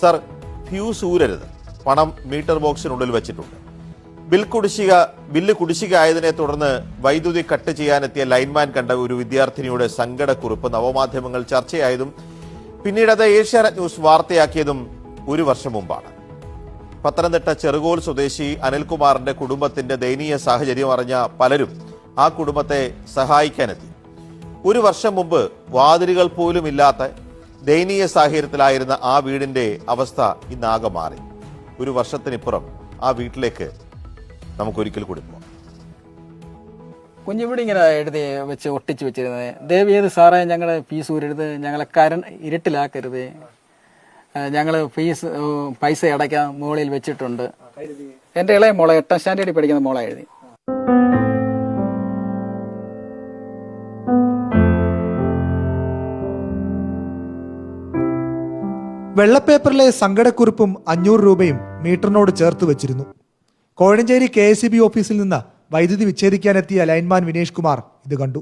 Sir fuse ഊരരുത്. പണം metre ബോക്സിനുള്ളിൽ വെച്ചിട്ടുണ്ട്. Bill കുടിശ്ശിക ബില്ല് കുടിശ്ശിക ആയതിനെ തുടർന്ന് വൈദ്യുതി കട്ട് ചെയ്യാനെത്തിയ ലൈൻമാൻ കണ്ട ഒരു വിദ്യാർത്ഥിനിയുടെ സങ്കടക്കുറിപ്പ് നവമാധ്യമങ്ങൾ ചർച്ചയായതും പിന്നീട് അത് ഏഷ്യാനെറ്റ് ന്യൂസ് വാർത്തയാക്കിയതും ഒരു വർഷം മുമ്പാണ്. പത്തനംതിട്ട ചെറുകോൽ സ്വദേശി അനിൽകുമാറിന്റെ കുടുംബത്തിന്റെ ദയനീയ സാഹചര്യം അറിഞ്ഞ പലരും ആ കുടുംബത്തെ സഹായിക്കാനെത്തി. ഒരു വർഷം മുമ്പ് വാതിലുകൾ പോലും ഇല്ലാത്ത ദയനീയ സാഹചര്യത്തിലായിരുന്ന ആ വീടിന്റെ അവസ്ഥ ഇന്നാകെ മാറി. ഒരു വർഷത്തിനിപ്പുറം ആ വീട്ടിലേക്ക് നമുക്കൊരിക്കൽ കൂടി പോകാം കുഞ്ഞിവിടെ ഇങ്ങനെ എഴുതി വെച്ച് ഒട്ടിച്ച് വെച്ചിരുന്നത്. ദേവിയത് സാറേ ഞങ്ങളെ ഫീസ് ഊരരുത് ഞങ്ങളെ കരൺ ഇരുട്ടിലാക്കരുത്. ഞങ്ങൾ ഫീസ് പൈസ അടയ്ക്കാൻ മുകളിൽ വെച്ചിട്ടുണ്ട്. എന്റെ ഇളയ മോളെ എട്ടാം സ്റ്റാൻഡേർഡിൽ പഠിക്കുന്ന മോളെ എഴുതി. വെള്ളപ്പേപ്പറിലെ സങ്കടക്കുറിപ്പും അഞ്ഞൂറ് രൂപയും മീറ്ററിനോട് ചേർത്ത് വെച്ചിരുന്നു. കോഴഞ്ചേരി കെ എസ് ഓഫീസിൽ നിന്ന് വൈദ്യുതി വിച്ഛേദിക്കാനെത്തിയ ലൈൻമാൻ വിനേഷ് കുമാർ ഇത് കണ്ടു.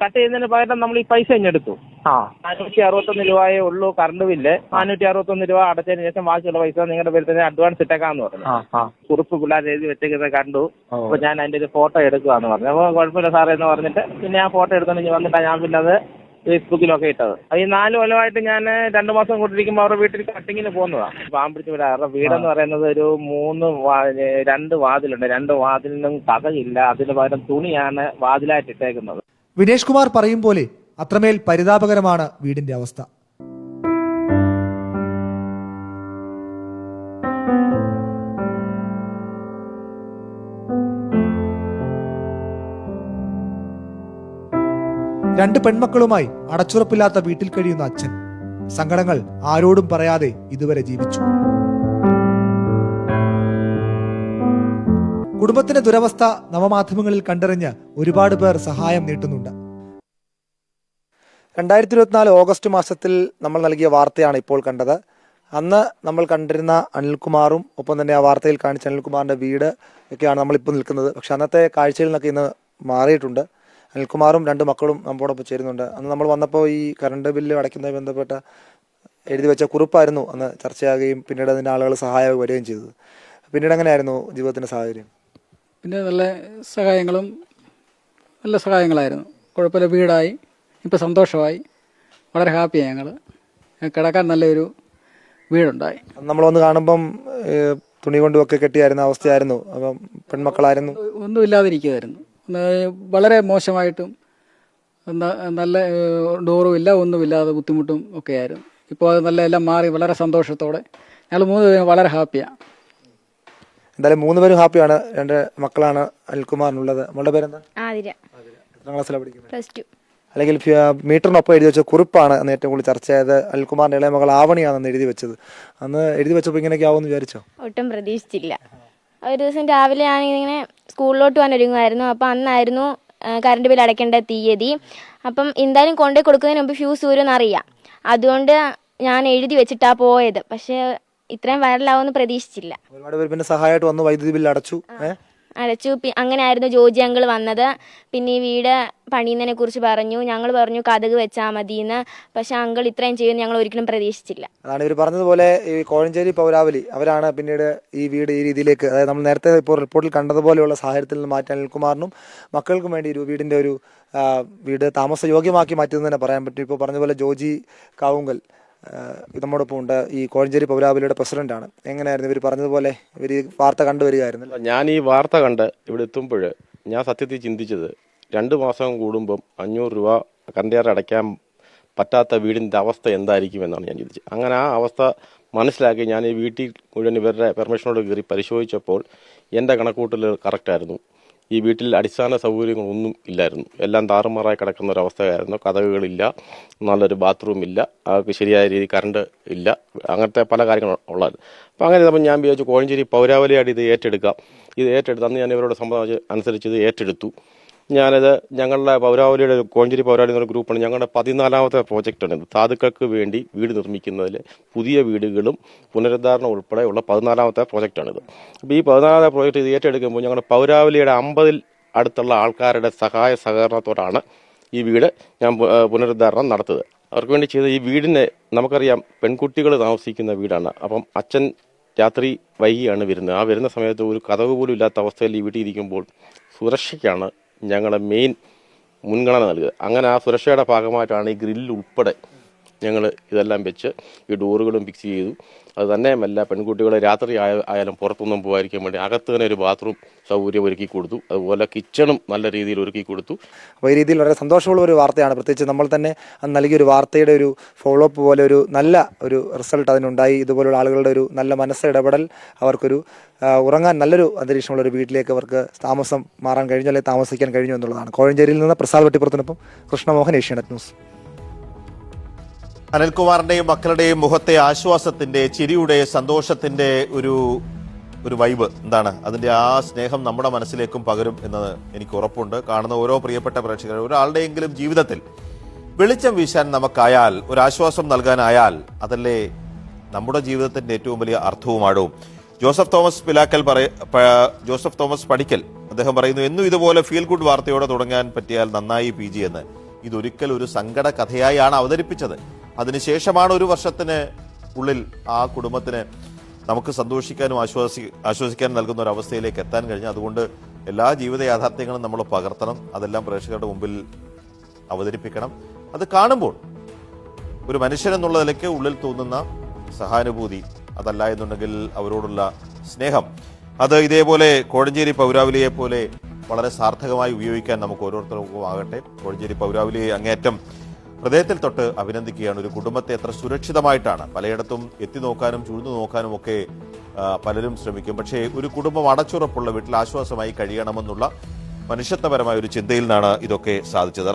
കട്ട് ചെയ്യുന്നതിന് പകരം നമ്മൾ ഈ പൈസ എടുത്തു. ആ. നാനൂറ്റി അറുപത്തൊന്ന് രൂപയേ ഉള്ളൂ കറണ്ട് ബില്ല് നാനൂറ്റി അറുപത്തൊന്ന് രൂപ അടച്ചതിന് ശേഷം ബാക്കിയുള്ള പൈസ നിങ്ങളുടെ പേര് തന്നെ അഡ്വാൻസ് ഇട്ടേക്കാന്ന് പറഞ്ഞു. കുറിപ്പ് പിള്ളേർ എഴുതി വെച്ചേക്കുന്നത് കണ്ടു. അപ്പൊ ഞാൻ അതിന്റെ ഒരു ഫോട്ടോ എടുക്കുകയെന്ന് പറഞ്ഞു. അപ്പൊ കുഴപ്പമില്ല സാറേ എന്ന് പറഞ്ഞിട്ട് പിന്നെ ആ ഫോട്ടോ എടുത്തോണ്ട് വന്നിട്ടാ ഞാൻ പിന്നെ അത് ഫേസ്ബുക്കിലൊക്കെ ഇട്ടത്. അത് ഈ നാല് കൊല്ലമായിട്ട് ഞാൻ രണ്ട് മാസം കൊണ്ടിരിക്കുമ്പോൾ അവരുടെ വീട്ടിൽ കട്ടിങ്ങിന് പോകുന്നതാണ് പാമ്പ് പിടിച്ച് വിടാം അവരുടെ വീടെന്ന് പറയുന്നത് ഒരു മൂന്ന് രണ്ട് വാതിലുണ്ട്. രണ്ട് വാതിലിനും കഥയില്ല അതിന് പകരം തുണിയാണ് വാതിലായിട്ട് ഇട്ടേക്കുന്നത് വിനേഷ് കുമാർ പറയും പോലെ അത്രമേൽ പരിതാപകരമാണ് വീടിന്റെ അവസ്ഥ. രണ്ട് പെൺമക്കളുമായി അടച്ചുറപ്പില്ലാത്ത വീട്ടിൽ കഴിയുന്ന അച്ഛൻ. സങ്കടങ്ങൾ ആരോടും പറയാതെ ഇതുവരെ ജീവിച്ചു. കുടുംബത്തിന്റെ ദുരവസ്ഥ നവമാധ്യമങ്ങളിൽ കണ്ടറിഞ്ഞ് ഒരുപാട് പേർ സഹായം നീട്ടുന്നുണ്ട്. രണ്ടായിരത്തി ഇരുപത്തിനാല് ഓഗസ്റ്റ് മാസത്തിൽ നമ്മൾ നൽകിയ വാർത്തയാണ് ഇപ്പോൾ കണ്ടത്. അന്ന് നമ്മൾ കണ്ടിരുന്ന അനിൽകുമാറും ഒപ്പം തന്നെ ആ വാർത്തയിൽ കാണിച്ച അനിൽകുമാറിന്റെ വീട് ഒക്കെയാണ് നമ്മളിപ്പോൾ നിൽക്കുന്നത്. പക്ഷെ അന്നത്തെ കാഴ്ചയിൽ നിന്നൊക്കെ ഇന്ന് മാറിയിട്ടുണ്ട്. അനിൽകുമാറും രണ്ട് മക്കളും നമ്മോടൊപ്പം ചേരുന്നുണ്ട്. അന്ന് നമ്മൾ വന്നപ്പോൾ ഈ കറണ്ട് ബില്ല് അടയ്ക്കുന്നതുമായി ബന്ധപ്പെട്ട എഴുതി വെച്ച കുറിപ്പായിരുന്നു അന്ന് ചർച്ചയാകുകയും പിന്നീട് അതിന്റെ ആളുകൾ സഹായം വരികയും ചെയ്തത്. പിന്നീട് എങ്ങനെയായിരുന്നു ജീവിതത്തിന്റെ സാഹചര്യം? പിന്നെ നല്ല സഹായങ്ങളും നല്ല സഹായങ്ങളായിരുന്നു. കുഴപ്പമില്ല വീടായി. ഇപ്പം സന്തോഷമായി. വളരെ ഹാപ്പിയാണ് ഞങ്ങൾ കിടക്കാൻ നല്ലൊരു വീടുണ്ടായി. നമ്മൾ വന്ന് കാണുമ്പം തുണി കൊണ്ടുമൊക്കെ കെട്ടിയായിരുന്ന അവസ്ഥയായിരുന്നു. അപ്പം പെൺമക്കളായിരുന്നു. ഒന്ന് വളരെ മോശമായിട്ടും നല്ല ഡോറും ഇല്ല ഒന്നുമില്ലാതെ ബുദ്ധിമുട്ടും ഒക്കെ ആയിരുന്നു ഇപ്പോൾ അത് നല്ല എല്ലാം മാറി വളരെ സന്തോഷത്തോടെ. ഞങ്ങൾ മൂന്ന് പേരും വളരെ ഹാപ്പിയാണ് എന്തായാലും മൂന്ന് പേരും ഹാപ്പിയാണ്. എന്റെ മക്കളാണ് അനിൽകുമാറിനുള്ളത്. നമ്മളുടെ പേരെന്താ? ആതിര. എത്രാം ക്ലാസ്സിലാണ് പഠിക്കുന്നത്? Plus two. അല്ലെങ്കിൽ മീറ്ററിനൊപ്പം എഴുതി വെച്ച കുറിപ്പാണ് അന്ന് ഏറ്റവും കൂടുതൽ ചർച്ചയായത് അൽകുമാറിന്റെ ഇളയ മകൾ ആവണിയാണെന്ന് എഴുതി വെച്ചത്. അന്ന് എഴുതി വെച്ചപ്പോൾ ഇങ്ങനെയൊക്കെ ആവുമെന്ന് വിചാരിച്ചോ? ഒട്ടും പ്രതീക്ഷിച്ചില്ല. ഒരു ദിവസം രാവിലെ ഞാനിങ്ങനെ സ്കൂളിലോട്ട് പോകാൻ ഒരുങ്ങുമായിരുന്നു അപ്പോൾ അന്നായിരുന്നു കറണ്ട് ബിൽ അടയ്ക്കേണ്ട തീയതി. അപ്പം എന്തായാലും കൊണ്ടുപോയി കൊടുക്കുന്നതിന് മുമ്പ് ഫ്യൂസ് ഊരെന്നറിയാം അതുകൊണ്ട് ഞാൻ എഴുതി വെച്ചിട്ടാണ് പോയത്. പക്ഷേ ഇത്രയും വൈറലാവുമെന്ന് പ്രതീക്ഷിച്ചില്ല. ഒരുപാട് പേര് പിന്നെ സഹായമായിട്ട് വന്നു വൈദ്യുതി ബില്ല് അടച്ചു ഏഹ് അടച്ചു. അങ്ങനെ ആയിരുന്നു ജോജി അങ്കിൾ വന്നത്. പിന്നെ ഈ വീട് പണിയുന്നതിനെ കുറിച്ച് പറഞ്ഞു. ഞങ്ങൾ പറഞ്ഞു കഥക് വെച്ചാൽ മതിയെന്ന് പക്ഷെ അങ്കിൾ ഇത്രയും ചെയ്യുമെന്ന് ഞങ്ങൾ ഒരിക്കലും പ്രതീക്ഷിച്ചില്ല. അതാണ് ഇവർ പറഞ്ഞതുപോലെ ഈ കോഴഞ്ചേരി പൗരാവലി അവരാണ് പിന്നീട് ഈ വീട് ഈ രീതിയിലേക്ക് അതായത് നമ്മൾ നേരത്തെ ഇപ്പോൾ റിപ്പോർട്ടിൽ കണ്ടതുപോലെയുള്ള സാഹചര്യത്തിൽ നിന്ന് മാറ്റാൻ അനിൽകുമാറിനും മക്കൾക്കും വേണ്ടി ഒരു വീടിന്റെ ഒരു വീട് താമസയോഗ്യമാക്കി മാറ്റിയെന്ന് തന്നെ പറയാൻ പറ്റും. ഇപ്പോൾ പറഞ്ഞതുപോലെ ജോജി കാവുങ്കൽ നമ്മോടൊപ്പം ഉണ്ട് ഈ കോഴഞ്ചേരി പൗരാവലിയുടെ പ്രസിഡന്റാണ്. എങ്ങനെയായിരുന്നു ഇവർ പറഞ്ഞതുപോലെ ഇവർ ഈ വാർത്ത കണ്ടുവരികയായിരുന്നു ഞാൻ ഈ വാർത്ത കണ്ട് ഇവിടെ എത്തുമ്പോൾ ഞാൻ സത്യത്തിൽ ചിന്തിച്ചത് രണ്ട് മാസം കൂടുമ്പം അഞ്ഞൂറ് രൂപ കണ്ടേർ അടയ്ക്കാൻ പറ്റാത്ത വീടിന്റെ അവസ്ഥ എന്തായിരിക്കും എന്നാണ് ഞാൻ ചിന്തിച്ചത്. അങ്ങനെ ആ അവസ്ഥ മനസ്സിലാക്കി ഞാൻ ഈ വീട്ടിൽ മുഴുവൻ ഇവരുടെ പെർമിഷനോട് കയറി പരിശോധിച്ചപ്പോൾ എന്റെ കണക്കൂട്ടൽ കറക്റ്റായിരുന്നു. ഈ വീട്ടിൽ അടിസ്ഥാന സൗകര്യങ്ങളൊന്നും ഇല്ലായിരുന്നു. എല്ലാം താറുമാറായി കിടക്കുന്ന ഒരു അവസ്ഥയായിരുന്നു കഥകളില്ല നല്ലൊരു ബാത്റൂം ഇല്ല അവർക്ക് ശരിയായ രീതിയിൽ കറണ്ട് ഇല്ല. അങ്ങനത്തെ പല കാര്യങ്ങളും ഉള്ളത്. അപ്പോൾ അങ്ങനെ അപ്പം ഞാൻ വിചാരിച്ചു കോഴഞ്ചേരി പൗരാവലിയായിട്ട് ഇത് ഏറ്റെടുക്കാം. ഇത് ഏറ്റെടുത്ത് അന്ന് ഞാൻ ഇവരോട് സംബന്ധിച്ച് അനുസരിച്ച് ഇത് ഏറ്റെടുത്തു. ഞാനത് ഞങ്ങളുടെ പൗരാവലിയുടെ ഒരു കോഴഞ്ചേരി പൗരാവലി എന്നൊരു ഗ്രൂപ്പാണ്. ഞങ്ങളുടെ പതിനാലാമത്തെ പ്രോജക്റ്റാണ് ഇത്. സാധുക്കൾക്ക് വേണ്ടി വീട് നിർമ്മിക്കുന്നതിൽ പുതിയ വീടുകളും പുനരുദ്ധാരണം ഉൾപ്പെടെയുള്ള പതിനാലാമത്തെ പ്രോജക്റ്റാണിത്. അപ്പോൾ ഈ പതിനാലാമത്തെ പ്രോജക്റ്റ് ഇത് ഏറ്റെടുക്കുമ്പോൾ ഞങ്ങളുടെ പൗരാവലിയുടെ അമ്പതിൽ അടുത്തുള്ള ആൾക്കാരുടെ സഹായ സഹകരണത്തോടാണ് ഈ വീട് ഞാൻ പുനരുദ്ധാരണം നടത്തുന്നത്. അവർക്ക് വേണ്ടി ചെയ്ത ഈ വീടിനെ നമുക്കറിയാം പെൺകുട്ടികൾ താമസിക്കുന്ന വീടാണ്. അപ്പം അച്ഛൻ രാത്രി വൈകിയാണ് വരുന്നത്. ആ വരുന്ന സമയത്ത് ഒരു കഥവ് പോലും ഇല്ലാത്ത അവസ്ഥയിൽ ഈ വീട്ടിൽ ഇരിക്കുമ്പോൾ സുരക്ഷയ്ക്കാണ് ഞങ്ങളുടെ മെയിൻ മുൻഗണന നൽകുക. അങ്ങനെ ആ സുരക്ഷയുടെ ഭാഗമായിട്ടാണ് ഈ ഗ്രില്ല് ഉൾപ്പെടെ ഞങ്ങൾ ഇതെല്ലാം വെച്ച് ഈ ഡോറുകളും ഫിക്സ് ചെയ്തു. അത് തന്നെയുമല്ല പെൺകുട്ടികളെ രാത്രി ആയ ആയാലും പുറത്തൊന്നും പോകാതിരിക്കാൻ വേണ്ടി അകത്ത് തന്നെ ഒരു ബാത്റൂം സൗകര്യം ഒരുക്കി കൊടുത്തു. അതുപോലെ കിച്ചണും നല്ല രീതിയിൽ ഒരുക്കി കൊടുത്തു. അപ്പോൾ ഈ രീതിയിൽ വളരെ സന്തോഷമുള്ള ഒരു വാർത്തയാണ്. പ്രത്യേകിച്ച് നമ്മൾ തന്നെ നൽകിയൊരു വാർത്തയുടെ ഒരു ഫോളോ അപ്പ് പോലെ ഒരു നല്ല ഒരു റിസൾട്ട് അതിനുണ്ടായി. ഇതുപോലുള്ള ആളുകളുടെ ഒരു നല്ല മനസ്സ് ഇടപെടൽ അവർക്കൊരു ഉറങ്ങാൻ നല്ലൊരു അന്തരീക്ഷമുള്ള ഒരു വീട്ടിലേക്ക് അവർക്ക് താമസം മാറാൻ കഴിഞ്ഞു അല്ലെങ്കിൽ താമസിക്കാൻ കഴിഞ്ഞു എന്നുള്ളതാണ്. കോഴഞ്ചേരിയിൽ നിന്ന് പ്രസാദ് വെട്ടിപ്പുറത്തിനൊപ്പം കൃഷ്ണമോഹൻ ഏഷ്യാനെറ്റ് ന്യൂസ്. അനിൽകുമാറിന്റെയും മക്കളുടെയും മുഖത്തെ ആശ്വാസത്തിന്റെ ചിരിയുടെ സന്തോഷത്തിന്റെ ഒരു ഒരു വൈബ് എന്താണ്? അതിന്റെ ആ സ്നേഹം നമ്മുടെ മനസ്സിലേക്കും പകരും എന്നത് എനിക്ക് ഉറപ്പുണ്ട്. കാണുന്ന ഓരോ പ്രിയപ്പെട്ട പ്രേക്ഷകർ ഒരാളുടെയെങ്കിലും ജീവിതത്തിൽ വെളിച്ചം വീശാൻ നമുക്കായാൽ ഒരാശ്വാസം നൽകാനായാൽ അതല്ലേ നമ്മുടെ ജീവിതത്തിന്റെ ഏറ്റവും വലിയ അർത്ഥവുമാടും. ജോസഫ് തോമസ് പിലാക്കൽ പറയ ജോസഫ് തോമസ് പഠിക്കൽ അദ്ദേഹം പറയുന്നു എന്നും ഇതുപോലെ ഫീൽ ഗുഡ് വാർത്തയോടെ തുടങ്ങാൻ പറ്റിയാൽ നന്നായി പി ജി എന്ന്. ഇതൊരിക്കൽ ഒരു സങ്കട കഥയായാണ് അവതരിപ്പിച്ചത്. അതിനുശേഷമാണ് ഒരു വർഷത്തിന് ഉള്ളിൽ ആ കുടുംബത്തിന് നമുക്ക് സന്തോഷിക്കാനും ആശ്വാസി ആശ്വസിക്കാനും നൽകുന്ന ഒരു അവസ്ഥയിലേക്ക് എത്താൻ കഴിഞ്ഞു അതുകൊണ്ട് എല്ലാ ജീവിത യാഥാർത്ഥ്യങ്ങളും നമ്മൾ പകർത്തണം. അതെല്ലാം പ്രേക്ഷകരുടെ മുമ്പിൽ അവതരിപ്പിക്കണം. അത് കാണുമ്പോൾ ഒരു മനുഷ്യൻ എന്നുള്ള നിലയ്ക്ക് ഉള്ളിൽ തോന്നുന്ന സഹാനുഭൂതി അതല്ല എന്നുണ്ടെങ്കിൽ അവരോടുള്ള സ്നേഹം അത് ഇതേപോലെ കോഴഞ്ചേരി പൗരാവലിയെ പോലെ വളരെ സാർത്ഥകമായി ഉപയോഗിക്കാൻ നമുക്ക് ഓരോരുത്തർക്കും ആകട്ടെ. കോഴഞ്ചേരി പൗരാവലിയെ അങ്ങേറ്റം ഹൃദയത്തിൽ തൊട്ട് അഭിനന്ദിക്കുകയാണ്. ഒരു കുടുംബത്തെ എത്ര സുരക്ഷിതമായിട്ടാണ് പലയിടത്തും എത്തി നോക്കാനും ചുഴ്ന്നു നോക്കാനും ഒക്കെ പലരും ശ്രമിക്കും. പക്ഷേ ഒരു കുടുംബം അടച്ചുറപ്പുള്ള വീട്ടിൽ ആശ്വാസമായി കഴിയണമെന്നുള്ള മനുഷ്യത്വപരമായ ഒരു ചിന്തയിൽ നിന്നാണ് ഇതൊക്കെ സാധിച്ചത്.